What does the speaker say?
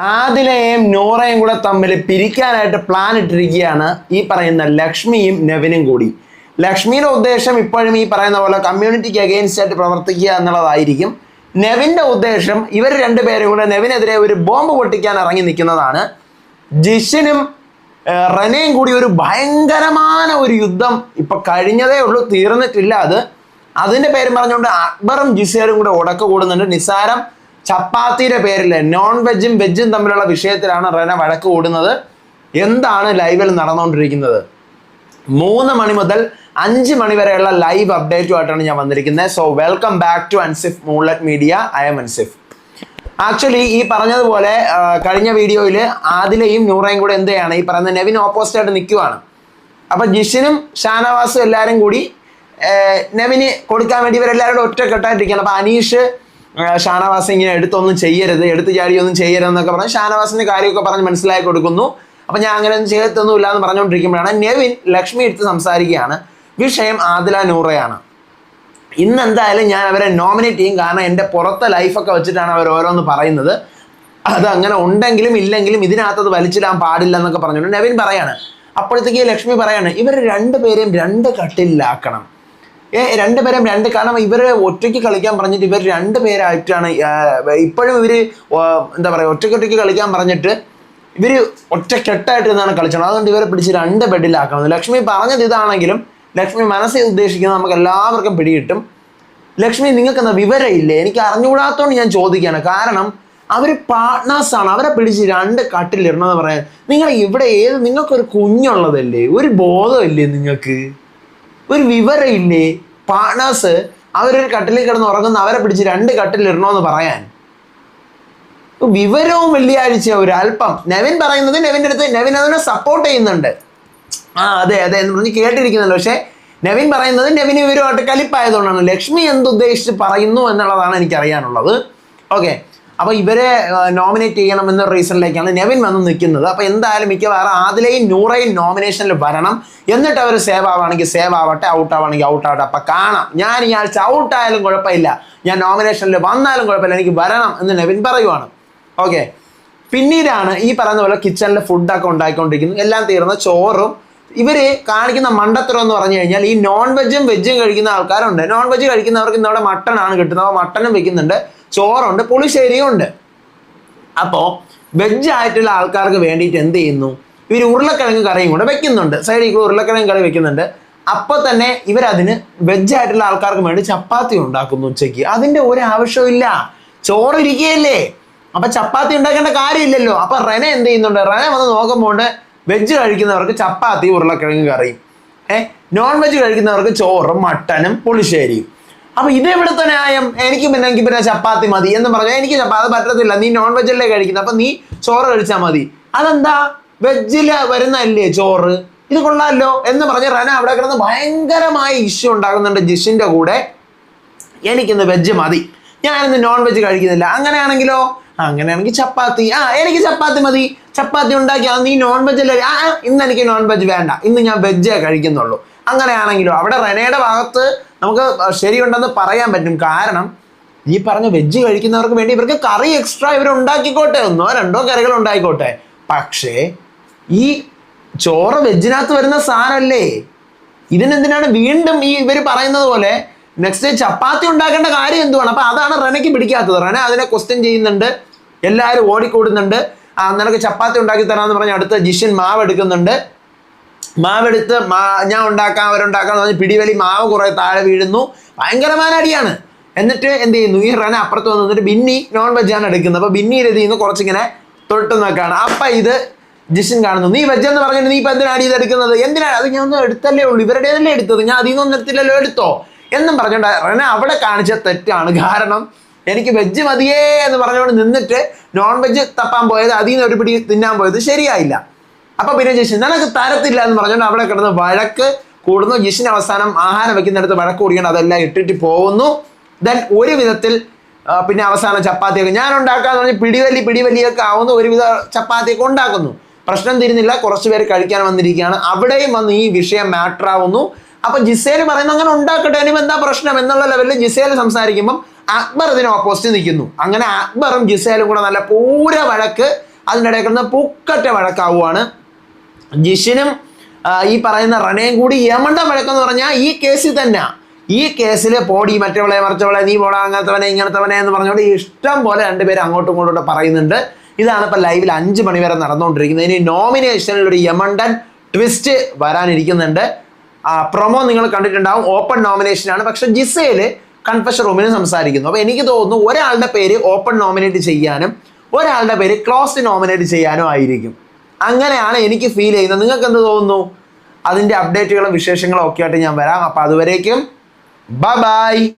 ആദിലയും നൂറയും കൂടെ തമ്മിൽ പിരിക്കാനായിട്ട് പ്ലാൻ ഇട്ടിരിക്കുകയാണ്. ഈ പറയുന്ന ലക്ഷ്മിയും നെവിനും കൂടി. ലക്ഷ്മിയുടെ ഉദ്ദേശം ഇപ്പോഴും ഈ പറയുന്ന പോലെ കമ്മ്യൂണിറ്റിക്ക് അഗെയിൻസ്റ്റ് ആയിട്ട് പ്രവർത്തിക്കുക എന്നുള്ളതായിരിക്കും. നെവിന്റെ ഉദ്ദേശം ഇവർ രണ്ടുപേരും കൂടെ നെവിനെതിരെ ഒരു ബോംബ് പൊട്ടിക്കാൻ ഇറങ്ങി നിൽക്കുന്നതാണ്. ജിഷിനും റനയും കൂടി ഒരു ഭയങ്കരമായ ഒരു യുദ്ധം ഇപ്പം കഴിഞ്ഞതേ ഉള്ളൂ തീർന്നിട്ടില്ല അത്. അതിന്റെ പേര് പറഞ്ഞുകൊണ്ട് അക്ബറും ജിസേറും കൂടെ ഉടക്ക് കൂടുന്നുണ്ട്. നിസാരം ചപ്പാത്തിയുടെ പേരിൽ നോൺ വെജും വെജും തമ്മിലുള്ള വിഷയത്തിലാണ് റെന വഴക്ക് കൂടുന്നത്. എന്താണ് ലൈവിൽ നടന്നുകൊണ്ടിരിക്കുന്നത്? മൂന്ന് മണി മുതൽ അഞ്ച് മണി വരെയുള്ള ലൈവ് അപ്ഡേറ്റുമായിട്ടാണ് ഞാൻ വന്നിരിക്കുന്നത്. So welcome back to Ansif Moonlet Media I am Ansif actually ഈ പറഞ്ഞതുപോലെ കഴിഞ്ഞ വീഡിയോയിൽ ആദിലയും നൂറയും കൂടെ എന്ത് ഈ പറയുന്ന നെവിൻ ഓപ്പോസിറ്റ് ആയിട്ട് നിൽക്കുവാണ്. അപ്പം ജിഷിനും ഷാനവാസും എല്ലാവരും കൂടി നെവിന് കൊടുക്കാൻ വേണ്ടി ഇവരെല്ലാവരും കൂടെ ഒറ്റക്കെട്ടായിട്ടിരിക്കുകയാണ്. അപ്പം അനീഷ് ഷാനവാസ് ഇങ്ങനെ എടുത്തൊന്നും ചെയ്യരുത് എടുത്ത് ചാടിയൊന്നും ചെയ്യരുത് എന്നൊക്കെ പറഞ്ഞ് ഷാനവാസിന്റെ കാര്യമൊക്കെ പറഞ്ഞ് മനസ്സിലാക്കി കൊടുക്കുന്നു. അപ്പൊ ഞാൻ അങ്ങനെ ഒന്നും ചെയ്യത്തൊന്നുമില്ല എന്ന് പറഞ്ഞുകൊണ്ടിരിക്കുമ്പോഴാണ് നെവിൻ ലക്ഷ്മി എടുത്ത് സംസാരിക്കുകയാണ്. വിഷയം ആദില നൂറയാണ്. ഇന്ന് എന്തായാലും ഞാൻ അവരെ നോമിനേറ്റ് ചെയ്യും. കാരണം എന്റെ പുറത്തെ ലൈഫൊക്കെ വെച്ചിട്ടാണ് അവർ ഓരോന്ന് പറയുന്നത്. അത് അങ്ങനെ ഉണ്ടെങ്കിലും ഇല്ലെങ്കിലും ഇതിനകത്തത് വലിച്ചിടാൻ പാടില്ല എന്നൊക്കെ പറഞ്ഞുകൊണ്ട് നെവിൻ പറയാണ്. അപ്പോഴത്തേക്ക് ലക്ഷ്മി പറയാണ് ഇവർ രണ്ടുപേരെയും രണ്ട് കട്ടിലാക്കണം രണ്ടുപേരും രണ്ട് കാരണം ഇവർ ഒറ്റയ്ക്ക് കളിക്കാൻ പറഞ്ഞിട്ട് ഇവർ രണ്ട് രണ്ടുപേരായിട്ടാണ് ഇപ്പോഴും ഇവർ എന്താ പറയുക ഒറ്റയ്ക്ക് ഒറ്റയ്ക്ക് കളിക്കാൻ പറഞ്ഞിട്ട് ഇവർ ഒറ്റക്കെട്ടായിട്ട് നിന്നാണ് കളിച്ചത്. അതുകൊണ്ട് ഇവരെ പിടിച്ച് രണ്ട് ബെഡിലാക്കണം ലക്ഷ്മി പറഞ്ഞത് ഇതാണെങ്കിലും ലക്ഷ്മി മനസ്സിൽ ഉദ്ദേശിക്കുന്നത് നമുക്ക് എല്ലാവർക്കും പിടികിട്ടും. ലക്ഷ്മി എന്താ വിവരമില്ലേ? എനിക്ക് അറിഞ്ഞുകൂടാത്തോണ്ട് ഞാൻ ചോദിക്കുകയാണ്. കാരണം അവർ പാർട്ട്നേഴ്സാണ് അവരെ പിടിച്ച് രണ്ട് കട്ടിലിടണമെന്ന് പറയാൻ. നിങ്ങൾ ഇവിടെ ഏത് നിങ്ങൾക്കൊരു കുഞ്ഞുള്ളതല്ലേ? ഒരു ബോധമില്ലേ നിങ്ങൾക്ക്? ഒരു വിവരമില്ലേ പാർട്ട്നേഴ്സ് അവരൊരു കട്ടിലിൽ കിടന്ന് ഉറങ്ങുന്ന അവരെ പിടിച്ച് രണ്ട് കട്ടിലിടണമെന്ന് പറയാൻ. വിവരവും വെള്ളിയാഴ്ച ഒരു അല്പം. നെവിൻ പറയുന്നത് നെവിന്റെ അടുത്ത് നെവിൻ അതിനെ സപ്പോർട്ട് ചെയ്യുന്നുണ്ട്. ആ അതെ അതെ എന്ന് പറഞ്ഞ് കേട്ടിരിക്കുന്നുണ്ട്. പക്ഷേ നെവിൻ പറയുന്നത് നെവിൻ ഇവരുമായിട്ട് കലിപ്പായതുകൊണ്ടാണ്. ലക്ഷ്മി എന്തുദ്ദേശിച്ച് പറയുന്നു എന്നുള്ളതാണ് എനിക്കറിയാനുള്ളത്. ഓക്കെ അപ്പോൾ ഇവരെ നോമിനേറ്റ് ചെയ്യണം എന്ന റീസണിലേക്കാണ് നെവിൻ വന്ന് നിൽക്കുന്നത്. അപ്പോൾ എന്തായാലും മിക്കവാറും ആദിലയും നൂറയും നോമിനേഷനിൽ വരണം. എന്നിട്ട് അവർ സേവ് ആവുകയാണെങ്കിൽ സേവ് ആവട്ടെ ഔട്ട് ആവുകയാണെങ്കിൽ ഔട്ട് ആവട്ടെ. അപ്പോൾ കാണാം. ഞാൻ ഈ ആഴ്ച ഔട്ട് ആയാലും കുഴപ്പമില്ല. ഞാൻ നോമിനേഷനിൽ വന്നാലും കുഴപ്പമില്ല. എനിക്ക് വരണം എന്ന് നെവിൻ പറയുവാണ്. ഓക്കെ പിന്നീടാണ് ഈ പറയുന്ന പോലെ കിച്ചണിൽ ഫുഡൊക്കെ ഉണ്ടാക്കിക്കൊണ്ടിരിക്കുന്നത് എല്ലാം തീർന്ന ചോറും ഇവർ കാണിക്കുന്ന മണ്ടത്തരം എന്ന് പറഞ്ഞു കഴിഞ്ഞാൽ ഈ നോൺ വെജും വെജും കഴിക്കുന്ന ആൾക്കാരുണ്ട്. നോൺ വെജ് കഴിക്കുന്നവർക്ക് ഇന്നവിടെ മട്ടൺ ആണ് കിട്ടുന്നത് മട്ടനും വെക്കുന്നുണ്ട്. ചോറുണ്ട്. പുളിശ്ശേരിയും ഉണ്ട് അപ്പോൾ വെജ് ആയിട്ടുള്ള ആൾക്കാർക്ക് വേണ്ടിയിട്ട് എന്ത് ചെയ്യുന്നു? ഇവർ ഉരുളക്കിഴങ്ങ് കറിയും കൂടെ വെക്കുന്നുണ്ട്. സൈഡിൽ ഉരുളക്കിഴങ്ങ് കറി വെക്കുന്നുണ്ട്. അപ്പോൾ തന്നെ ഇവരതിന് വെജ് ആയിട്ടുള്ള ആൾക്കാർക്ക് വേണ്ടി ചപ്പാത്തി ഉണ്ടാക്കുന്നു ഉച്ചയ്ക്ക്. അതിന്റെ ഒരു ആവശ്യമില്ല ചോറ് ഇരിക്കുകയല്ലേ അപ്പൊ ചപ്പാത്തി ഉണ്ടാക്കേണ്ട കാര്യമില്ലല്ലോ. അപ്പൊ റെന എന്ത് ചെയ്യുന്നുണ്ട്? റെന വന്ന് നോക്കുമ്പോൾ വെജ് കഴിക്കുന്നവർക്ക് ചപ്പാത്തി ഉരുളക്കിഴങ്ങ് കറിയും ഏ? നോൺ വെജ് കഴിക്കുന്നവർക്ക് ചോറും മട്ടനും പുളിശ്ശേരിയും അപ്പൊ ഇത് എവിടുത്തെ ന്യായം എനിക്ക് പിന്നെ എനിക്ക് പിന്നെ ചപ്പാത്തി മതി എന്ന് പറഞ്ഞാൽ എനിക്ക് ചപ്പാത്തി പറ്റത്തില്ല. നീ നോൺ വെജ് അല്ലേ കഴിക്കുന്നത്? അപ്പൊ നീ ചോറ് കഴിച്ചാൽ മതി. അതെന്താ? വെജിൽ വരുന്നല്ലേ ചോറ്? ഇത് കൊള്ളാമല്ലോ എന്ന് പറഞ്ഞ് റന അവിടെ കിടന്ന് ഭയങ്കരമായ ഇഷ്യൂ ഉണ്ടാകുന്നുണ്ട് ജിഷിന്റെ കൂടെ. എനിക്കിന്ന് വെജ് മതി. ഞാനിന്ന് നോൺ വെജ് കഴിക്കുന്നില്ല. അങ്ങനെയാണെങ്കിലോ? അങ്ങനെയാണെങ്കിൽ ചപ്പാത്തി. ആ എനിക്ക് ചപ്പാത്തി മതി. ചപ്പാത്തി ഉണ്ടാക്കിയാൽ നീ നോൺ വെജ് അല്ലേ? ആ ഇന്ന് എനിക്ക് നോൺ വെജ് വേണ്ട. ഇന്ന് ഞാൻ വെജേ കഴിക്കുന്നുള്ളൂ. അങ്ങനെയാണെങ്കിലോ അവിടെ റെനയുടെ ഭാഗത്ത് നമുക്ക് ശരിയുണ്ടെന്ന് പറയാൻ പറ്റും. കാരണം ഈ പറഞ്ഞ വെജ് കഴിക്കുന്നവർക്ക് വേണ്ടി ഇവർക്ക് കറി എക്സ്ട്രാ ഇവർ ഉണ്ടാക്കിക്കോട്ടെ. ഒന്നോ രണ്ടോ കറികൾ ഉണ്ടായിക്കോട്ടെ. പക്ഷേ ഈ ചോറ് വെജിനകത്ത് വരുന്ന സാധനമല്ലേ? ഇതിനെന്തിനാണ് വീണ്ടും ഈ ഇവർ പറയുന്നത് പോലെ നെക്സ്റ്റ് ചപ്പാത്തി ഉണ്ടാക്കേണ്ട കാര്യം എന്തുവാണ്? അപ്പൊ അതാണ് റനയ്ക്ക് പിടിക്കാത്തത്. റന അതിനെ ക്വസ്റ്റ്യൻ ചെയ്യുന്നുണ്ട്. എല്ലാവരും ഓടിക്കൂടുന്നുണ്ട്. ആ നിനക്ക് ചപ്പാത്തി ഉണ്ടാക്കി തരാമെന്ന് പറഞ്ഞ് അടുത്ത ജിഷൻ മാവ് എടുക്കുന്നുണ്ട്. മാവെടുത്ത് മാ ഞാൻ ഉണ്ടാക്കാം അവരുണ്ടാക്കാം എന്ന് പറഞ്ഞ് പിടിവലി മാവ് കുറെ താഴെ വീഴുന്നു. ഭയങ്കരമായ അടിയാണ്. എന്നിട്ട് എന്ത് ചെയ്യുന്നു? ഈ റന അപ്പുറത്ത് വന്നിട്ട് ബിന്നി നോൺ വെജ് ആണ് എടുക്കുന്നത്. അപ്പൊ ബിന്നി എന്ത് ചെയ്യുന്നു കുറച്ചിങ്ങനെ തൊട്ട് നോക്കാണ്. അപ്പൊ ഇത് ജിഷൻ കാണുന്നു. നീ വെജ് എന്ന് പറഞ്ഞിട്ട് നീ ഇപ്പൊ എന്തിനാണ് ഇത് എടുക്കുന്നത്? എന്തിനാണ് അത് ഞാൻ ഒന്നും എടുത്തല്ലേ ഉള്ളൂ. ഇവരുടേതല്ലേ എടുത്തത്. ഞാൻ അതിൽ നിന്നൊന്നും എടുത്തില്ലല്ലോ. എടുത്തോ? എന്നും പറഞ്ഞുകൊണ്ട് റെന അവിടെ കാണിച്ച തെറ്റാണ്. കാരണം എനിക്ക് വെജ് മതിയേ എന്ന് പറഞ്ഞുകൊണ്ട് നിന്നിട്ട് നോൺ വെജ് തപ്പാൻ പോയത് അതിൽ നിന്ന് ഒരു പിടി തിന്നാൻ പോയത് ശരിയായില്ല. അപ്പൊ പിന്നെ ജിഷിൻ നിനക്ക് തരത്തില്ല എന്ന് പറഞ്ഞുകൊണ്ട് അവിടെ കിടന്ന് വഴക്ക് കൂടുന്നു. ജിഷിന് അവസാനം ആഹാരം വെക്കുന്നിടത്ത് വഴക്ക് കൂടിയാണ് അതെല്ലാം ഇട്ടിട്ട് പോകുന്നു. ദെൻ ഒരു വിധത്തിൽ പിന്നെ അവസാനം ചപ്പാത്തിയൊക്കെ ഞാൻ ഉണ്ടാക്കാന്ന് പറഞ്ഞ് പിടിവലി പിടിവലിയൊക്കെ ആവുന്നു. ഒരുവിധ ചപ്പാത്തിയൊക്കെ ഉണ്ടാക്കുന്നു. പ്രശ്നം തിരുന്നില്ല. കുറച്ച് പേര് കഴിക്കാൻ വന്നിരിക്കുകയാണ്. അവിടെയും വന്ന് ഈ വിഷയം മാറ്റർ ആവുന്നു. അപ്പൊ ജിസേൽ പറയുന്ന അങ്ങനെ ഉണ്ടാക്കട്ടെ ഇനി എന്താ പ്രശ്നം എന്നുള്ള ലെവലിൽ ജിസേൽ സംസാരിക്കുമ്പം അക്ബർ ഇതിന് ഓപ്പോസിറ്റ് നിൽക്കുന്നു. അങ്ങനെ അക്ബറും ജിസേലും കൂടെ നല്ല പൂര വഴക്ക് അതിനിടയിൽ കിടന്ന് പൂക്കറ്റ വഴക്കാവുകയാണ് ജിഷിനും ഈ പറയുന്ന റണയും കൂടി യമണ്ട വഴക്കെന്ന് പറഞ്ഞാൽ ഈ കേസിൽ തന്നെ. ഈ കേസിൽ പോടി മറ്റവളെ മറിച്ചവളെ നീ പോടാ അങ്ങനത്തവനെ ഇങ്ങനത്തവനെ എന്ന് പറഞ്ഞുകൊണ്ട് ഇഷ്ടം പോലെ രണ്ടുപേരും അങ്ങോട്ടും ഇങ്ങോട്ടും പറയുന്നുണ്ട്. ഇതാണ് ഇപ്പൊ ലൈവിൽ അഞ്ച് മണിവരെ നടന്നുകൊണ്ടിരിക്കുന്നത്. ഇനി നോമിനേഷനിൽ ഒരു യമണ്ടൻ ട്വിസ്റ്റ് വരാനിരിക്കുന്നുണ്ട്. പ്രൊമോ നിങ്ങൾ കണ്ടിട്ടുണ്ടാവും. ഓപ്പൺ നോമിനേഷൻ ആണ്. പക്ഷെ ജിസയിൽ കൺഫഷൻ റൂമിന് സംസാരിക്കുന്നു. അപ്പൊ എനിക്ക് തോന്നുന്നു ഒരാളുടെ പേര് ഓപ്പൺ നോമിനേറ്റ് ചെയ്യാനും ഒരാളുടെ പേര് ക്ലോസ്ഡ് നോമിനേറ്റ് ചെയ്യാനും ആയിരിക്കും. അങ്ങനെയാണ് എനിക്ക് ഫീൽ ചെയ്യുന്നത്. നിങ്ങൾക്ക് എന്ത് തോന്നുന്നു? അതിന്റെ അപ്ഡേറ്റുകളും വിശേഷങ്ങളും ഒക്കെ ആയിട്ട് ഞാൻ വരാം. അപ്പൊ അതുവരേക്കും ബൈ